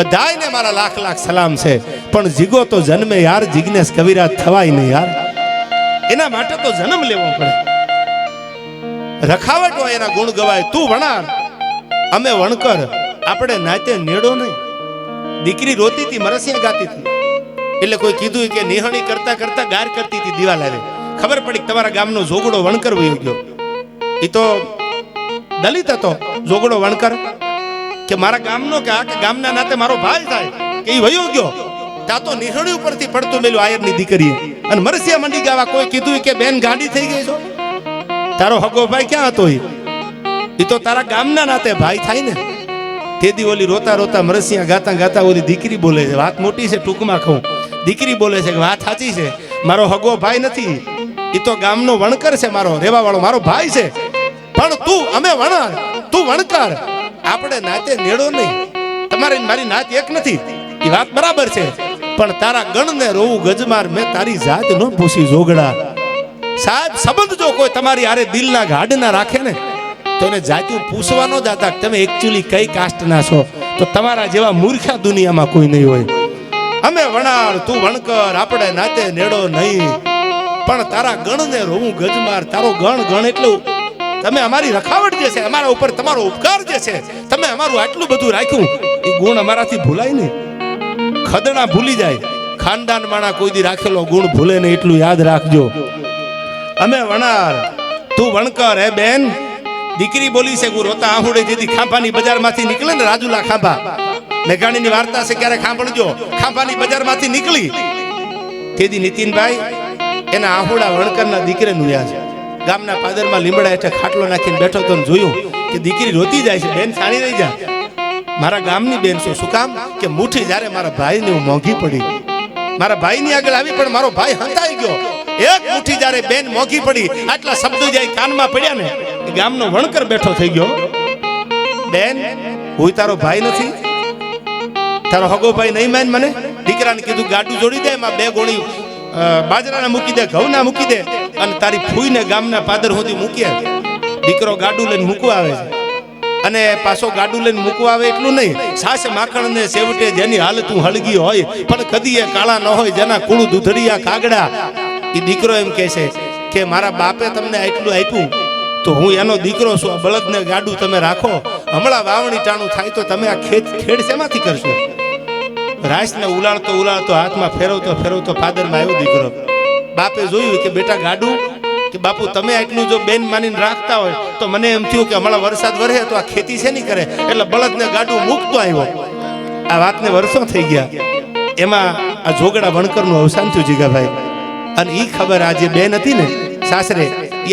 બધાયને મારા લાખ લાખ સલામ છે. પણ જીગો તો જન્મે યાર જિજ્ઞેશ કવિરાજ થવાય નહીં યાર. એના માટે તો જન્મ લેવો પડે. રખાવટ હોય એના ગુણ ગવાય, તું વણાર. અમે વણકર, આપણે નાતે નેડો નહીં. દીકરી રોતી હતી મરસિયા ગાતી હતી એટલે કોઈ કીધું કે નિહણી કરતા કરતા ગાર કરતી હતી દિવાલ આવે. ખબર પડી તમારા ગામનો જોગડો વણકર વહી ગયો. એ તો દલિત હતો જોગડો વણકર. કે મારા ગામનો કે આ કે ગામના નાતે મારો ભાઈ થાય, કે એ વયો ગયો ત્યાં તો નિહળી ઉપરથી પડતું મેલું આયરની દીકરી અને મરસિયા મંડી ગાવા કોઈ કીધું કે બેન ગાડી થઈ ગઈ છો? તારો હગો ભાઈ ક્યાં હતો એ તો તારા ગામના નાતે ભાઈ થાય ને. તેદી ઓલી રોતા રોતા મરસિયા ગાતા ગાતા ઓલી દીકરી બોલે છે, વાત મોટી છે ટૂંકમાં કહું. દીકરી બોલે છે કે, વાત સાચી છે. મારો હગો ભાઈ નથી. એ તો ગામનો વણકર છે મારો રેવા વાળો મારો ભાઈ છે. પણ તું, અમે વણાર તું વણકર. આપણે નાતે નેડો નહીં. તમારી મારી નાત એક નથી. એ વાત બરાબર છે. પણ તારા ગણને રોવું ગજમાર મેં તારી જાત ન પૂછી જોગડા. સાહેબ, સંબંધ જો કોઈ તમારી આરે દિલના ગાઢના રાખે ને, તો એને જાતું પૂછવા ન હતા તમે એકચ્યુઅલી કઈ કાસ્ટના છો. તો તમારા જેવા મૂર્ખા દુનિયામાં કોઈ નહીં હોય. અમે વણાર તું વણકર, આપણે નાતે નેડો નહીં. પણ તારા ગણને રોવું ગજમાર, તારો ગણ ગણ એટલું તમે અમારી રખાવટ જે છે, અમારા ઉપર તમારો ઉપકાર જે છે, તમે અમારું આટલું બધું રાખ્યું, એ ગુણ અમારાથી ભૂલાય નહીં. ખદડા ભૂલી જાય. ખાનદાન માણા કોઈ દી રાખેલો ગુણ ભૂલે નહીં, એટલું યાદ રાખજો. અમે વણાર, તું વણકર, હે બેન? દીકરી બોલી છે ગુ રોતા આહુડે જેથી ખાંભાની બજારમાંથી નીકળે ને રાજુલા ખાંભા. મેઘાણીની વાર્તા છે ક્યારે ખાંભળજો ખાંભાની બજારમાંથી નીકળી. તેથી નીતિનભાઈ, એના આહુડા વણકરના દીકરે યાદ ગામના પાદરમાં લીમડા હેઠે ખાટલો નાખીને બેઠો તો જોયું કે દીકરી રોતી જાય છે, બેન સાણી રહી જા. મારા ગામની બેન છે, શું કામ? કે મુઠ્ઠી જ્યારે મારા ભાઈને હું મોંઘી પડી. મારા ભાઈની આગળ આવી, પણ મારો ભાઈ હંતાઈ ગયો. એક મુઠ્ઠી જ્યારે બેન મોંઘી પડી, આટલા શબ્દો જાય કાનમાં પડ્યા ને ગામનો વણકર બેઠો થઈ ગયો. બેન હું તારો ભાઈ નથી? તારો હગો ભાઈ નહીં માન મને? દીકરાને કીધું ગાડું જોડી દે, એમાં બે ગોળી બાજરાના મૂકી દે, ઘઉંના મૂકી દે અને તારી ફૂઈને ગામના પાદર સુધી મૂકીએ દીકરો ગાડું લઈને મૂકવા આવે છે. અને પાછો ગાડું લઈને મૂકવા આવે એટલું નહીં. સાસ માખણ ને સેવટે જેની હાલત હળગી હોય, પણ કદી એ કાળા ન હોય જેના કુળું દૂધડિયા કાગડા. એ દીકરો એમ કહે છે કે, મારા બાપે તમને આટલું આપ્યું, તો હું એનો દીકરો છું. આ બળદને ગાડું તમે રાખો. હમણાં વાવણી ટાણું થાય તો તમે આ ખેત ખેડ શેમાંથી કરશો? રાસને ઉલાળતો ઉલાળતો હાથમાં ફેરવતો ફેરવતો ફાદરમાં આવ્યો દીકરો. બાપે જોયું કે બેટા ગાડું, કે બાપુ તમે આટલું જો બેન માનીને રાખતા હોય, તો મને એમ થયું કે હમણાં વરસાદ વરસે તો આ ખેતી છે નહીં કરે? એટલે બળદને ગાડું મૂકતો આવ્યો. આ વાતને વર્ષો થઈ ગયા. એમાં આ જોગડા વણકરનું અવસાન થયું જીગાભાઈ. અને ઈ ખબર આ જે બેન હતી ને, સાસરે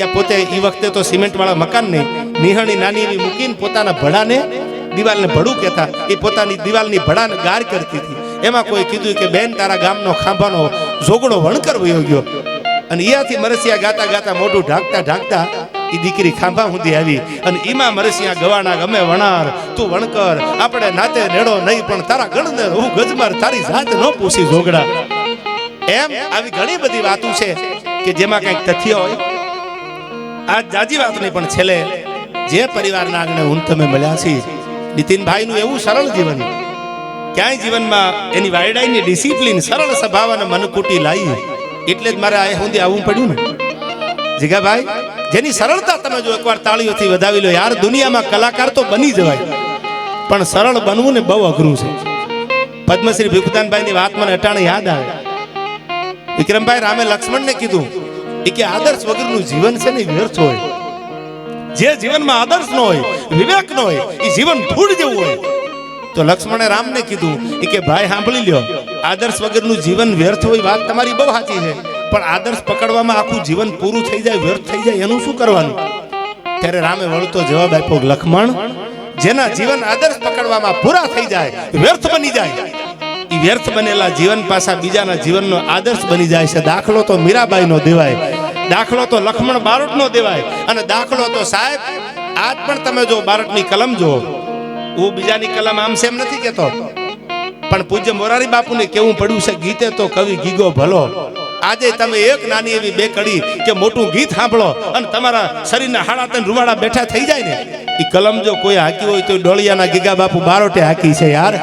એ પોતે એ વખતે તો સિમેન્ટ વાળા મકાન નહીં, નિહણી નાની એવી મૂકીને પોતાના ભડાને દિવાલને ભડું કહેતા, એ પોતાની દિવાલની ભડાને ગાર કરતી હતી. એમાં કોઈ કીધું કે, બેન, તારા ગામનો ખાંભાનો જોગડો વણકર વયો ગયો. અને ઈયાથી મરસિયા ગાતા ગાતા મોઢું ઢાંકતા ઢાંકતા એ દીકરી ખાંભા સુધી આવી. અને ઈમાં મરસિયા ગવાના ગમે વણાર, તું વણકર, આપણે નાતે નેડો નહીં, પણ તારા ગણને હું ગજમાર, તારી જાત ન પૂછી જોગડા એમ આવી ઘણી બધી વાતો છે કે જેમાં કંઈક તથ્ય હોય. આ જાજી વાત નહીં પણ છેલ્લે જે પરિવારના આંગણે હું તમે મળ્યા છીએ નીતિનભાઈનું એવું સરળ જીવન. ક્યાંય જીવનમાં એની વાયડાઈની ડિસિપ્લિન સરળ સ્વભાવ અને મનકુટી લાવી એટલે જ મારે આ સુધી આવવું પડ્યું ને. જીગાભાઈ, જેની સરળતા તમે જો એકવાર તાળીઓથી વધાવી લો, યાર દુનિયામાં કલાકાર તો બની જવાય. પણ સરળ બનવું ને બહુ અઘરું છે. પદ્મશ્રી ભીખુદાનભાઈની વાત મને અટાણે યાદ આવે. વિક્રમભાઈ રામે લક્ષ્મણને કીધું કે આદર્શ વગરનું જીવન છે ને વ્યર્થ હોય. જે જીવનમાં આદર્શ ન હોય, વિવેક ન હોય, એ જીવન ફૂડ જેવું હોય. તો લક્ષ્મણે રામને કીધું, એ કે ભાઈ સાંભળી લ્યો, આદર્શ વગરનું જીવન વ્યર્થ હોય વાત તમારી બહુ સાચી છે. પણ આદર્શ પકડવામાં આખું જીવન પૂરું થઈ જાય, વ્યર્થ થઈ જાય, એનું શું કરવાનું? ત્યારે રામે વળતો જવાબ આપ્યો, લક્ષ્મણ, જેના જીવન આદર્શ પકડવામાં પૂરા થઈ જાય, વ્યર્થ બની જાય. એ વ્યર્થ બનેલા જીવન પાછા બીજાના જીવનનો આદર્શ બની જાય છે. દાખલો તો મીરાબાઈનો દેવાય. દાખલો તો લક્ષ્મણ બારોટનો દેવાય. અને દાખલો તો સાહેબ, આજ પણ તમે જો બારોટની કલમ જો હું બીજાની કલમ આમ સેમ નથી કેતો. પણ પૂજ્ય મોરારી બાપુને કેવું પડ્યું છે, ગીતે તો કવિ ગીગો ભલો. આજે તમે એક નાની એવી બે કડી કે મોટું ગીત સાંભળો અને તમારા શરીરના હાડા તન રૂવાડા બેઠા થઈ જાય ને. એ કલમ જો કોઈ હાકી હોય તો ડોળિયાના ગીગા બાપુ બારોટે હાકી છે યાર.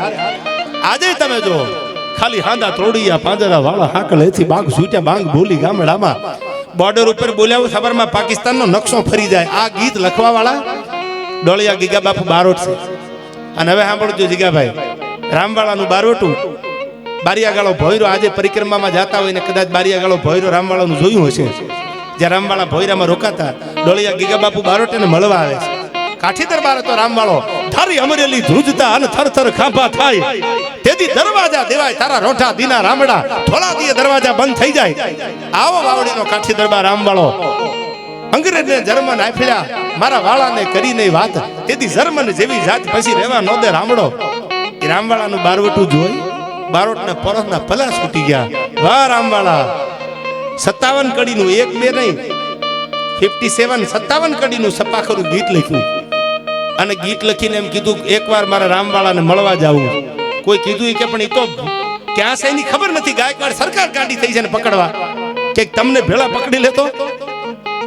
આજે તમે જો ખાલી હાંદા ત્રોડિયા પાંજરા વાળા હાકલેથી બાગ સૂટ્યા બાંગ ભૂલી ગામડામાં. બોર્ડર ઉપર બોલ્યા ખબરમાં પાકિસ્તાનનો નકશો ફરી જાય. આ ગીત લખવા વાળા ડોળિયા ગીગા બાપુ બારોટ છે. અને હવે સાંભળજો જીગાભાઈ, રામવાળાનું બારોટું બારિયાગાળો ભોયરો આજે પરિક્રમામાં જાતા હોય ને કદાચ બારિયાગાળો ભોયરો રામવાળાનું જોયું હશે. જ્યાં રામવાળા ભોયરામાં રોકાતા ડોળિયા ગીગા બાપુ બારોટને મળવા આવે છે. કાઠી દરબાર હતો રામવાળો. થારી અમરેલી ધ્રુજતા અને થર થર ખાંભા થાય. તેથી દરવાજા દેવાય, તારા રોઠા દીના રામડા. થોડા દિયે દરવાજા બંધ થઈ જાય. આવો વાવડીનો કાઠી દરબાર રામવાળો. અંગ્રેજને જર્મન આફ્યા મારા વાળાને કરી નહીં વાત. તેથી જર્મન જેવી જાત પછી રહેવા નો દે રામડો. એ રામવાળાનું બારવટું જોઈ, બારોટના પરસના ભલા છૂટી ગયા. વાહ રામવાળા. સત્તાવન કડીનું એક બે નહીં. ફિફ્ટી સેવન સત્તાવન કડીનું સપાખરું ગીત લખ્યું. અને ગીત લખીને એમ કીધું, એકવાર મારા રામવાળાને મળવા જાવું કોઈ કીધું કે, પણ એ તો ક્યાં છે? એની ખબર નથી. ગાયકવાડ સરકાર ગાડી થઈ છે ને પકડવા. કે તમને ભેળા પકડી લેતો?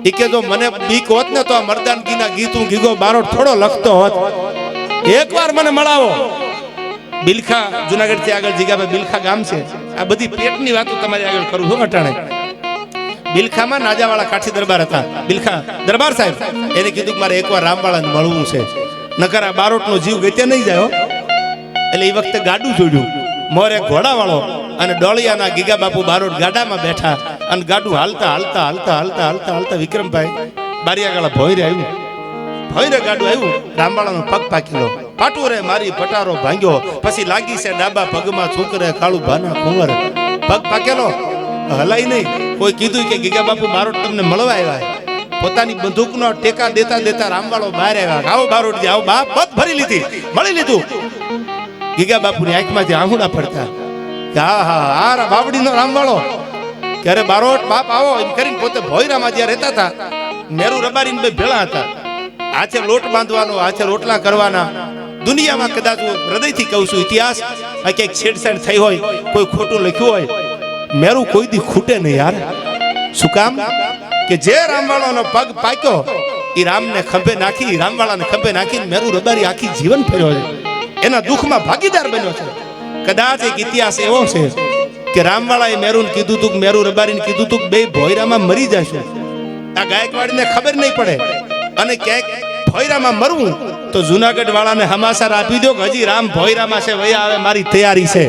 એ કે, જો મને બીક હોત ને તો આ મર્દાનગીના ગીત હું ગીગો બારો થોડો લખતો હોત. એકવાર મને મળાવો. બિલખા જુનાગઢથી આગળ જીગાભાઈ બિલખા ગામ છે. આ બધી પેટની વાતો તમારી આગળ કરું છું અટાણે. બિલખામાં નાજાવાળા કાઠી દરબાર હતા. બિલખા, દરબાર સાહેબ, એને કીધું કે મારે એકવાર રામવાળાને મળવું છે. નકર આ બારોટનો જીવ ગત્યા નહીં જાય એટલે એ વખતે ગાડું જોડ્યું. મોરે ઘોડાવાળો અને ડોળિયાના ગીગા બાપુ બારોટ ગાડામાં બેઠા અને ગાડું હાલતા હાલતા હાલતા હાલતા હાલતા હાલતા વિક્રમભાઈ બારિયાગાળા ભોયરે આવ્યું. ભોયરે ગાડું આવ્યું. રામવાળાનો પગ પાકેલો. પાટું રે મારી પટારો ભાંગ્યો. પછી લાગી છે ડાબા પગમાં છોકરે કાળું ભાના કુંવર. પગ પાકેલો. હલાય નહીં. કોઈ કીધું કે ગીગા બાપુ બારોટ તમને મળવા આવ્યા પોતાની બંદૂકનો ટેકા દેતા દેતા રામવાળો બહાર આવ્યા. આવો બારોટજી આવો બાપ બધ ભરી લીધી. મળી લીધું. ગીગા બાપુની આંખમાંથી આંગુડા પડતા. હા હા આ બાવડીનો રામવાળો. ત્યારે બારોટ, બાપ આવો એમ કરીને પોતે ભોયરામાં જ્યાં રહેતા હતા મેરુ રબારીને બે ભેળા હતા. આછે લોટ બાંધવાનો આછે રોટલા કરવાના. દુનિયામાં કદાચ હું હૃદયથી કહું છું, ઇતિહાસ, આ ક્યાંક છેડછાડ થઈ હોય, કોઈ ખોટું લખ્યું હોય મેરું કોઈ દી ખૂટે નહીં યાર. શું કામ? કે જે રામવાળાનો પગ પાક્યો એ રામને ખંભે નાખી રામવાળાને ખંભે નાખીને મેરુ રબારી આખી જીવન ફેર્યો છે. એના દુઃખમાં ભાગીદાર બન્યો છે. કદાચ એક ઇતિહાસ એવો છે કે રામવાળાએ મેરુને કીધું તું મેરુ રબારીને કીધું તું બે ભોયરામાં મરી જશું. આ ગાયકવાડને ખબર નહીં પડે. અને ક્યાંક ભોયરામાં મરવું, તો જુનાગઢ વાળાને હમાસર આપી દો કે હજી રામ ભોયરામાં છે, વયા આવે, મારી તૈયારી છે.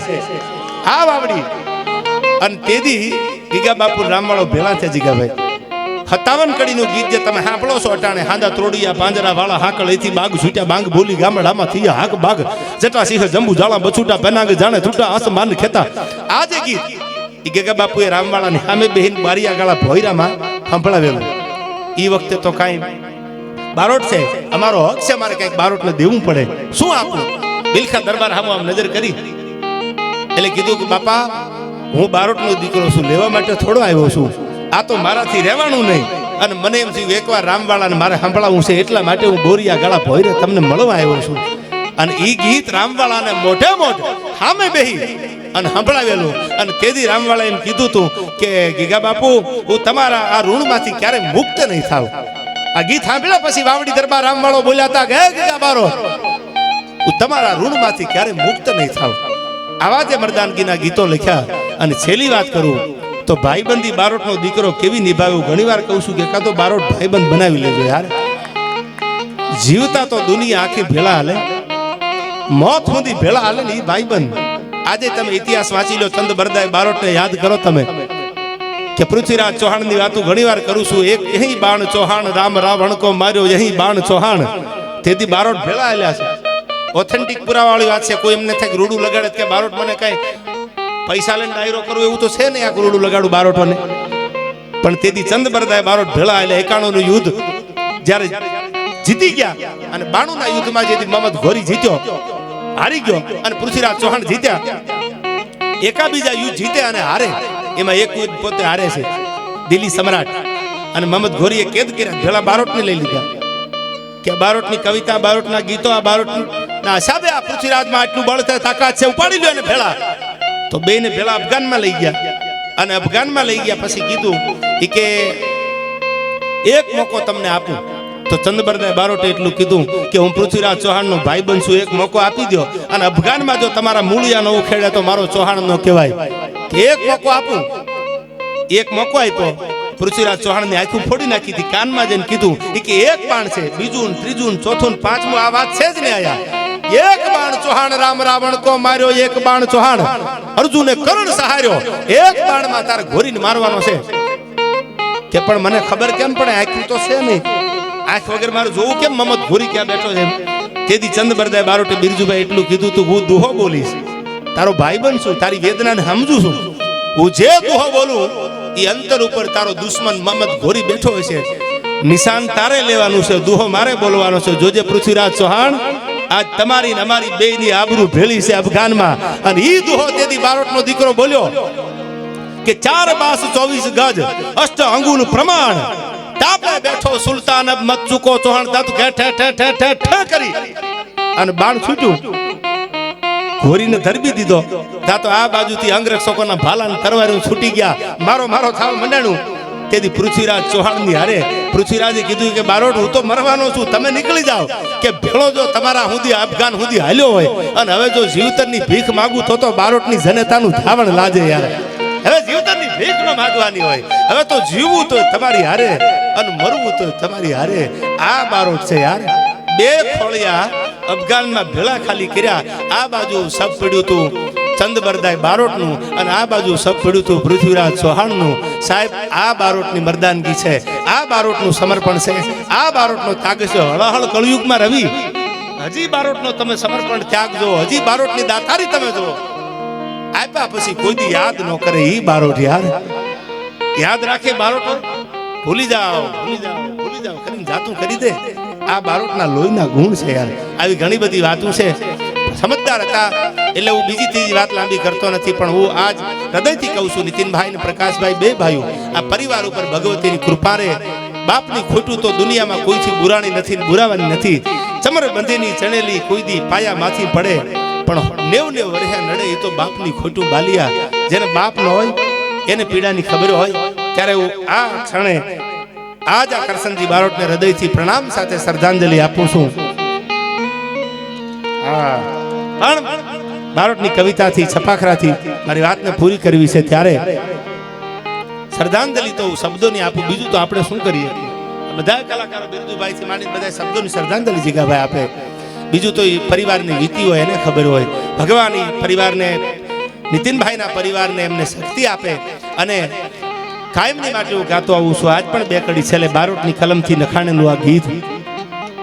આ વાવડી અને તેદી ગીગા બાપુ રામવાળો ભેળા છે જીગાભાઈ સત્તાવન કડીનું ગીત જે તમે સાંભળો છો અટાણે, હાંદા ત્રોડિયા પાંજરા, વાળા, હાકળ, એથી બાગ, છૂટ્યા, બાંગ બોલી ગામડામાં થઈ હાક, બાગ જટા સિંહ, જંબુ જાળા બછૂટા, પેનાગ, જાણે, તૂટા, આસમાન, ખેતા. આ જે ગીત ગગા બાપુએ રામવાળાની સામે બેહીન બારિયા ગાળા ભોયરામાં સંભળાવેલું. એ વખતે તો કાંઈ બારોટ છે. અમારો હક છે, મારે કંઈક બારોટને દેવું પડે. શું આપું? બિલખા દરબાર હામો આમ નજર કરી. એટલે કીધું કે, બાપા હું બારોટનો દીકરો છું, લેવા માટે થોડો આવ્યો છું. આ તો મારાથી રહેવાનું નહીં. અને મને એમ થયું, એકવાર રામવાળાને મારે સાંભળાવવું છે, એટલા માટે હું બોરિયા ગાળા ભોયરે તમને મળવા આવ્યો છું. અને એ ગીત રામવાળાને મોઢે મોઢ સામે બેહી અને સંભળાવેલું. અને તેથી રામવાળા એમ કીધું તું કે, ગીગા બાપુ, હું તમારા આ ઋણમાંથી ક્યારે મુક્ત નહીં થાવ. આ ગીત સાંભળ્યા પછી વાવડી દરબાર રામવાળો બોલ્યા હતા કે ગીગા બારો, હું તમારા ઋણમાંથી ક્યારે મુક્ત નહીં થાવ. આવા જે મરદાનગીના ગીતો લખ્યા. અને છેલ્લી વાત કરું, તો ભાઈબંધી બારોટનો દીકરો કેવી નિભાવ્યો? ઘણીવાર કહું છું કે કાં તો બારોટ ભાઈબંધ બનાવી લેજો યાર. જીવતા તો દુનિયા આખી ભેળા હાલે. મોત સુધી ભેળા હાલે ને એ ભાઈબંધ. આજે તમે ઇતિહાસ વાંચી લો, ચંદ બરદાય બારોટને યાદ કરો તમે, કે પૃથ્વીરાજ ચૌહાણની વાતો ઘણીવાર કરું છું. એક અહીં બાણ ચૌહાણ, રામ રાવણ કો માર્યો અહીં બાણ ચૌહાણ. તેથી બારોટ ભેળા હાલ્યા છે. ઓથેન્ટિક પુરાવાળી વાત છે, કોઈ એમને થાય રૂડું લગાડે કે બારોટ મને કઈ પૈસા લઈને ડાયરો કરવો એવું તો છે ને, આ રૂડું લગાડું બારોટોને. પણ તેથી ચંદ બારોટ ભેળા એટલે એકાણું નું યુદ્ધ જ્યારે જીતી ગયા અને બાણું ના યુદ્ધમાં જેથી મમત ઘોરી જીત્યો, હારી ગયો અને પૃથ્વીરાજ ચૌહાણ જીત્યા. એકાબીજા યુદ્ધ જીતે અને હારે. એમાં એક યુદ્ધ પોતે હારે છે. દિલ્હી સમ્રાટ અને મમત ઘોરીએ કેદ કર્યા. ભેળા બારોટને લઈ લીધા. કે બારોટની કવિતા બારોટના ગીતો, આ બારોટના હિસાબે આ પૃથ્વીરાજમાં આટલું બળ છે તાકાત છે, ઉપાડી લ્યો ને ભેળા. તો બેને પેલા અફઘાનમાં લઈ ગયા. અને અફઘાનમાં લઈ ગયા પછી કીધું કે એક મોકો તમને આપું. તો ચંદબરદાય બારોટે એટલું કીધું કે હું પૃથ્વીરાજ ચૌહાણનો ભાઈ બનશું એક મોકો આપી દો અને અફઘાનમાં જો તમારા મૂળિયા ન ઉખેડે તો મારો ચૌહાણ નો કહેવાય. એક મોકો આપું. એક મોકો આપ્યો. પૃથ્વીરાજ ચૌહાણની આંખું ફોડી નાખી હતી. કાનમાં જઈને કીધું કે એક પાણ છે, બીજું ત્રીજું ચોથું પાંચમું, આ વાત છે જ ને આયા. એક બાણ ચૌહાણ, રામ રાવણ કો માર્યો એક બાણ ચૌહાણ. અર્જુને કરણ સહાર્યો. એક બાણમાં તારે ઘોરીને મારવાનો છે. કે પણ મને ખબર કેમ પડે? આખું તો છે નહીં. આંખ વગર મારે જોવું કેમ? મમત ઘોરી ક્યાં બેઠો છે? તેથી ચંદ બરદાય બારોટે બિરજુભાઈ એટલું કીધું તું, હું દુહો બોલીશ. તારો ભાઈ બન છું, તારી વેદનાને સમજુ છું. હું જે દુહો બોલું એ અંતર ઉપર તારો દુશ્મન મમત ઘોરી બેઠો હશે. નિશાન તારે લેવાનું છે, દુહો મારે બોલવાનો છે. જોજે પૃથ્વીરાજ ચૌહાણ આજ તમારી ને અમારી બેયની આબરૂ ભેળી છે અફઘાનમાં. અને ઈ દુહો તેથી બારોટનો દીકરો બોલ્યો કે ચાર બાસ ચોવીસ ગજ અષ્ટ અંગુલ પ્રમાણ. તાપે બેઠો સુલતાન મત ચૂકો ચૌહાણ દાંત ઘે ઠે ઠે ઠે ઠે ઠે કરી. અને બાણ છૂટ્યું. ઘોરીને ધરબી દીધો. તા તો આ બાજુથી અંગરક્ષકોના ભાલાને તરવારીઓ છૂટી ગયા. મારો મારો થાવ મંડાણું. તેથી પૃથ્વીરાજ ચૌહાણની હારે પૃથ્વીરાજે કીધું કે, બારોટ, હું તો મરવાનો છું. તમે નીકળી જાઓ. કે ભેળો જો તમારા હુંદી, અફઘાન હુંદી હાલ્યો હોય અને હવે જો જીવતરની ભીખ માગું તો તો બારોટની જનતાનું ધાવણ લાજે યાર. હવે જીવતરની ભીખ ન માગવાની હોય. હવે તો જીવવું તો તમારી હારે અને મરવું તો તમારી હારે. આ બારોટ છે યાર. બે ખોળિયા અફઘાનમાં ભેળા ખાલી કર્યા. આ બાજુ સબ પડ્યું તું. ચંદબરદાય બારોટનું અને આ બાજુ સબ પડ્યું તું પૃથ્વીરાજ ચૌહાણનું. સાહેબ, આ બારોટની મરદાનગી છે. આ બારોટનું સમર્પણ છે. આ બારોટનો ત્યાગ છે. હળહળ કળયુગમાં રવિ. હજી બારોટનો તમે સમર્પણ ત્યાગ જો હજી બારોટની દાતારી તમે જો આપ્યા પછી કોઈ દી યાદ ન કરે ઈ બારોટ યાર. યાદ રાખે બારોટ. ભૂલી જાઓ ભૂલી જાઓ ભૂલી જાઓ. કરીને જાતું કરી દે. આ બારોટના લોહીના ગુણ છે યાર. આવી ઘણી બધી વાતો છે. સમજદાર હતા. એટલે હું બીજી ત્રીજી વાત લાંબી કરતો નથી, પણ હું આજ હૃદયથી કહું છું, નીતિનભાઈ અને પ્રકાશભાઈ બે ભાઈઓ, આ પરિવાર ઉપર ભગવતીની કૃપા રે બાપની ખોટું તો દુનિયામાં કોઈથી બુરાણી નથી બુરાવાની નથી. ચમર બંધેની ચણેલી કોઈ દી પાયામાંથી પડે, પણ નેવ નેવ વર્ષે નડે એ તો બાપની ખોટું બાલિયા. જેને બાપ ન હોય, એને પીડાની ખબર હોય, ત્યારે હું આ ક્ષણે આજ આ કરસનજી બારોટને હૃદયથી પ્રણામ સાથે શ્રદ્ધાંજલિ આપું છું. હા. પણ બારોટની કવિતાથી, છપાખરાથી મારી વાતને પૂરી કરવી છે ત્યારે શ્રદ્ધાંજલિ તો શબ્દોની આપું. બીજું તો આપણે શું કરીએ? બધા કલાકારો બિરદુભાઈ થી માંડીને બધા શબ્દોની શ્રદ્ધાંજલિ જીગાભાઈ આપે. બીજું તો એ પરિવારની વીતી હોય, એને ખબર હોય. ભગવાન પરિવારને, નીતિનભાઈના પરિવારને એમને શક્તિ આપે અને કાયમની માટે હું ગાતો આવું છું. આજ પણ બે કડી છેલ્લે બારોટની કલમથી નખાણેલું આ ગીત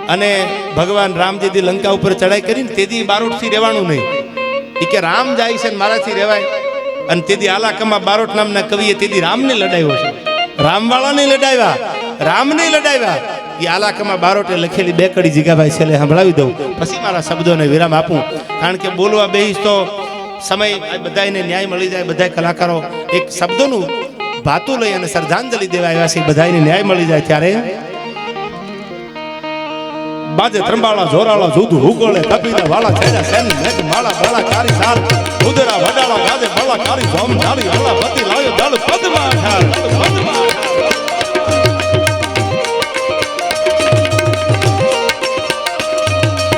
અને ભગવાન રામજીથી લંકા ઉપર ચડાઈ કરીને તેથી બારોટથી રહેવાનું નહીં. એ કે રામ જાય છે ને મારાથી રહેવાય. અને તેથી આલાકમાં બારોટ નામના કવિએ તેથી રામને લડાવ્યો છે. રામવાળાને લડાવ્યા. રામને લડાવ્યા. એ આલાકમાં બારોટે લખેલી બે કડી જીગાભાઈ છેલ્લે સંભળાવી દઉં. પછી મારા શબ્દોને વિરામ આપું. કારણ કે બોલવા બેહીશ તો સમય બધાને ન્યાય મળી જાય બધા કલાકારો. એક શબ્દોનું ભાતું લઈ અને શ્રદ્ધાંજલિ દેવા આવ્યા છે. બધાને ન્યાય મળી જાય ત્યારે બાજે ત્રંબાળા જોરાળા, જુદુ હુગોળે કપીને વાળા છેડા સેન મેઘ માળા, બાળા, કારી, સાર, ઉદરા, વડાળા, ગાજે, બાળા, કારી, જોમ ધારી હલા પતિ, લાયો દળ પદમા ઠાર પદમા.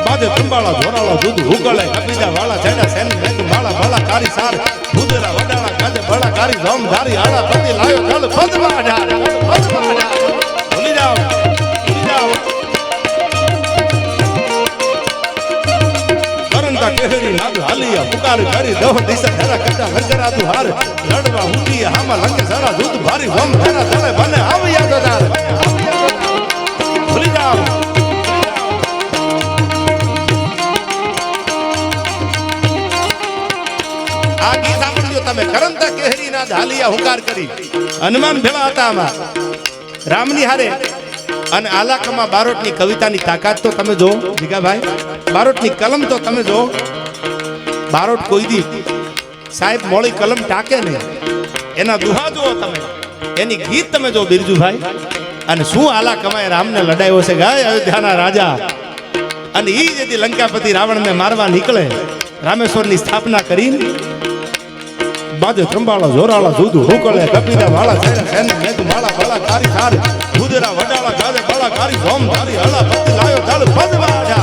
બાજે ત્રંબાળા જોરાળા, જુદુ હુગોળે કપીના વાળા છેડા સેન મેઘ માળા, બાળા, કારી, સાર, ઉદરા, વડાળા, ગાજે, બાળા, કારી, જોમ ધારી હલા પતિ, લાયો દળ પદમાં ઠાર પદમાં ઠાર નાદ હાલિયા પુકાર કરી દહ દિશા ધરા કટા લંગરા તું લડવા હુંડી હામાં લંગે સારા દૂધ ભારી વમ ધરા તળે બને આવ્યા તો ભૂલી જાઓ. આ ગીત સાંભળજો તમે. કરંતા કેહરી નાદ હાલિયા હુંકાર કરી. હનુમાન ભેળા હતા આમાં રામની હારે અને આલાકમાં બારોટની કવિતાની તાકાત તો તમે જો જીગાભાઈ બારોટની કલમ તો તમે જો બારોટ કોઈ દી. સાહેબ, મોળી કલમ ટાકે ને. એના દુહા જુઓ તમે. એની ગીત તમે જો બિરજુભાઈ. અને શું આલા કમાય રામને લડાયો છે ગાય અયોધ્યાના રાજા. અને એ જેથી લંકાપતિ રાવણને મારવા નીકળે. રામેશ્વરની સ્થાપના કરીને. બાજે ત્રંબાળા જોરાળા જુદું હુકળે કપિલા વાળા છે સેન મેઘ, માળા બાળા કારી સાર ભૂદરા, વડાળા, ગાજે, બાળા કારી ધોમ ધારી, હળા પતિ લાયો ચાલ પદવા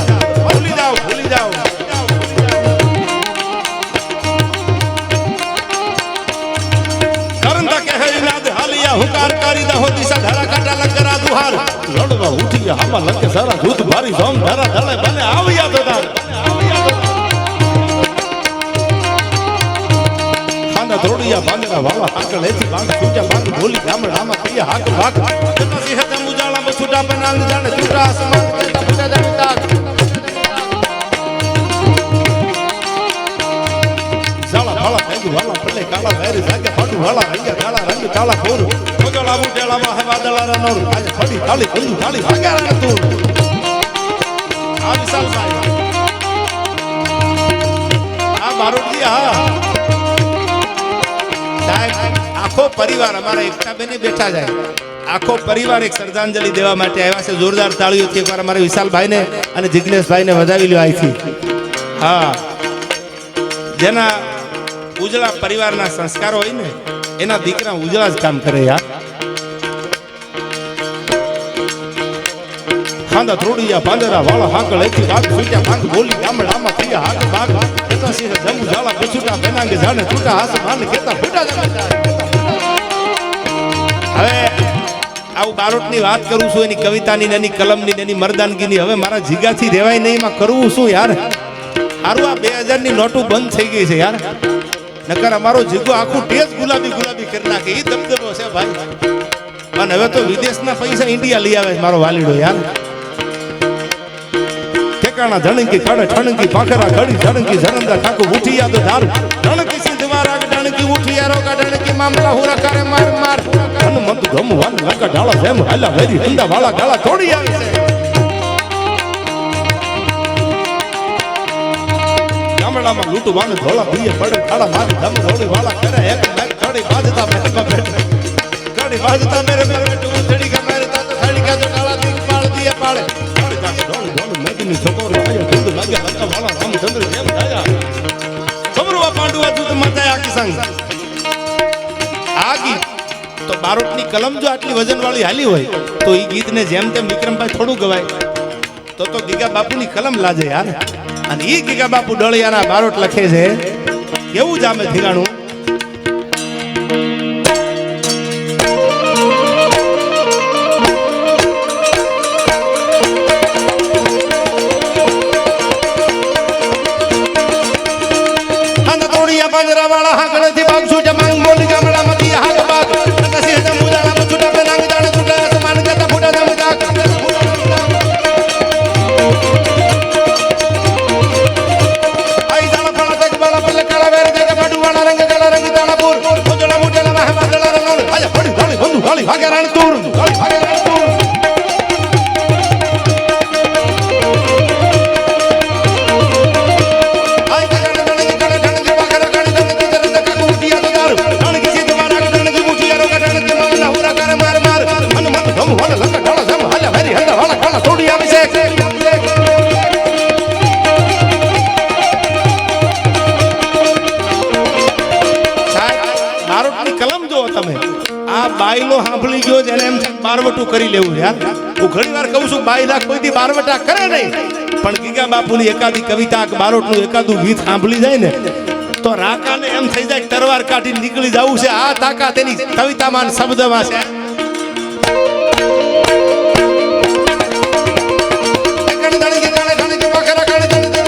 હામા લંકે સારા દૂધ ભારી ધોમ ધારા ધારે બને આવ્યા તાર ખાના ધોડિયા બાંગરા વાળા હાકળ એથી બાંગ સૂજા બાંગ બોલી ગામડ આમાં કહીએ હાક ભાગ જતા સિંહ મુજાળા ઉજાળા છૂટા જાણે છૂટા આસમાન. કેતા ફૂટા જાણે કાળા વેરી જાગે ફાટુ વાળા રંગે કાળા રંગ કાળા કોર કોજળા બુટેલા માં હે વાદળા રનોર. આજે ફડી થાળી કંદુ થાળી વાગ્યા તું આ વિશાલ ભાઈ આ બારોટજી હા. સાહેબ, આખો પરિવાર અમારા એકતા બેને બેઠા જાય આખો પરિવાર એક શ્રદ્ધાંજલિ દેવા માટે આવ્યા છે. જોરદાર તાળીઓથી એકવાર અમારા વિશાલભાઈને અને જિજ્ઞેશભાઈને વધાવી લ્યો અહીંથી હા. જેના ઉજળા પરિવારના સંસ્કારો હોય ને એના દીકરા ઉજળા જ કામ કરે યાર. ખાંદા ત્રોડિયા પાંદરા વાળા, હાકળ એથી રાગ છૂટ્યા ભાંગ બોલી ગામડામાં થયા હાક ભાગ. કેતા સિંહ જંબુ જાળા પછુટા બેનાંગે જાણે છૂટા હાસ માન કેતા ફૂટા હવે આવું બારોટની વાત કરું છું, એની કવિતાની એની કલમની એની મરદાનગીની. હવે મારા જીગાથી રહેવાય નહીં, એમાં કરવું શું યાર? હારું, આ બે હજારની નોટું બંધ થઈ ગઈ છે યાર. નકર અમારો જીગો આખું ટેજ ગુલાબી ગુલાબી કરી નાખે. એ ધબધબો છે ભાઈ. અને હવે તો વિદેશના પૈસા ઇન્ડિયા લઈ આવે મારો વાલીડો, યાર. ઠેકાણા ધણકી, ખડે ઠણકી પાખરા ખડી ધણકી ધરંદા ઠાકુ ઉઠિયા તો ધાર. ધણકી સિંધવા રાગ, ધણકી ઉઠિયા રોકા ધણકી મામલા હુરા કરે માર માર. હનુમંત ગમ વાન લંકા ઢાળા જેમ હાલા વેરી હંદા વાળા ગાળા તોડી આવે છે. ગામડામાં વાંગ ધોળા ભીએ પડે ખાડા મારી ધમ ધોળી વાળા કરે, એક મેં થોડી બાજતા મેરે બેઠ ઘડી બાજતા મેરે મેરે બેઠે ઉથડી કે મેરે તો થડી કે તો કાળા દીક પાળ દીએ પાળે ઘડી તાત ધોળી ધોળી મેગની છોકરો આયો ધંધ લાગે લંકા વાળા રામચંદ્ર જેમ થયા. સમરવા પાંડવા તું તો મચાય આખી સંગ આગી તો બારોટની કલમ જો આટલી વજનવાળી હાલી હોય, તો એ ગીતને જેમ તેમ વિક્રમભાઈ થોડું ગવાય. તો તો ગીગા બાપુની કલમ લાજે યાર. અને ઈ ગીગા બાપુ ડળિયાના બારોટ લખે છે. કેવું જામે ધીરાણું હાંધા ફડી ધાળી છે કરી લેવું યાર હું ઘણી વાર કહું છું બાયલા કોઈ દી બારવટા કરે નહીં પણ ગીગા બાપુની એકાદી કવિતા બારોટનું એકાદું ગીત સાંભળી જાય ને તો રાકાને એમ થઈ જાય તરવાર કાઢી નીકળી જવું છે આ તાકાત એની કવિતામાં શબ્દમાં છે કણદણકી કાળે ઢણકી પાખરા કાળે ઢણકી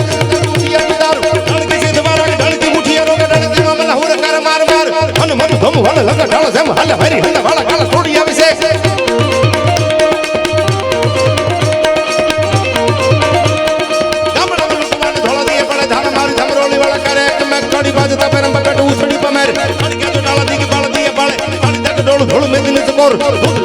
Oh.